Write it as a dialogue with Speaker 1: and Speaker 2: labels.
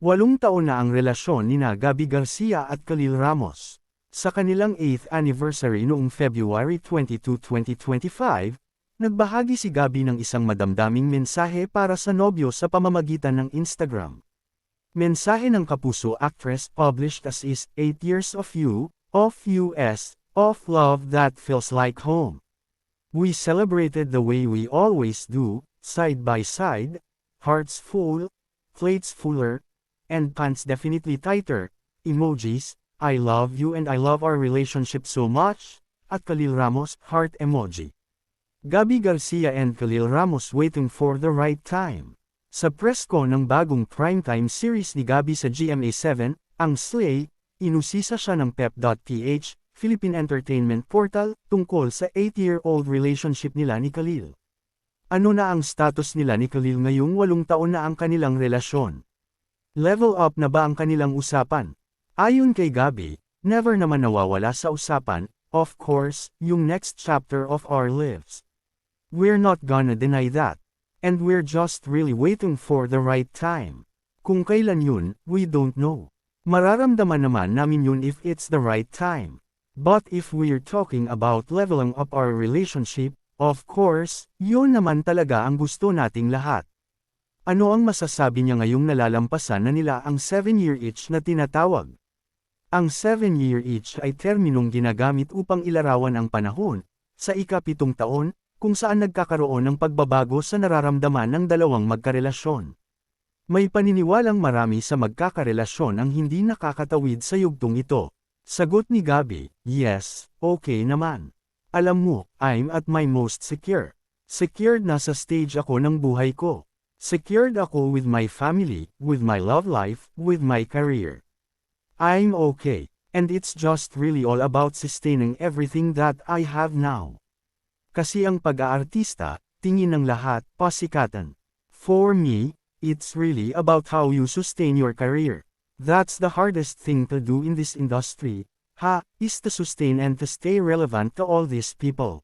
Speaker 1: Walong taon na ang relasyon nina Gabi Garcia at Khalil Ramos. Sa kanilang 8th anniversary noong February 22, 2025, nagbahagi si Gabi ng isang madamdaming mensahe para sa nobyo sa pamamagitan ng Instagram. Mensahe ng kapuso actress published as is 8 years of you, of US, of love that feels like home. We celebrated the way we always do, side by side, hearts full, plates fuller, and pants definitely tighter, emojis, I love you and I love our relationship so much, at Khalil Ramos, heart emoji. Gabi Garcia and Khalil Ramos waiting for the right time. Sa press ko ng bagong primetime series ni Gabi sa GMA7, ang Slay, inusisa siya ng pep.ph, Philippine Entertainment Portal, tungkol sa 8-year-old relationship nila ni Khalil. Ano na ang status nila ni Khalil ngayong walong taon na ang kanilang relasyon? Level up na ba ang kanilang usapan? Ayon kay Gabi, never naman nawawala sa usapan, of course, yung next chapter of our lives. We're not gonna deny that. And we're just really waiting for the right time. Kung kailan yun, we don't know. Mararamdaman naman namin yun if it's the right time. But if we're talking about leveling up our relationship, of course, yun naman talaga ang gusto nating lahat. Ano ang masasabi niya ngayong nalalampasan na nila ang 7-year itch na tinatawag? Ang 7-year itch ay terminong ginagamit upang ilarawan ang panahon, sa ikapitong taon, kung saan nagkakaroon ng pagbabago sa nararamdaman ng dalawang magkarelasyon. May paniniwalang marami sa magkakarelasyon ang hindi nakakatawid sa yugtong ito. Sagot ni Gabi, yes, okay naman. Alam mo, I'm at my most secure. Secured na sa stage ako ng buhay ko. Secured ako with my family, with my love life, with my career. I'm okay, and it's just really all about sustaining everything that I have now. Kasi ang pag-aartista, tingin ng lahat, pasikatan. For me, it's really about how you sustain your career. That's the hardest thing to do in this industry, ha, is to sustain and to stay relevant to all these people.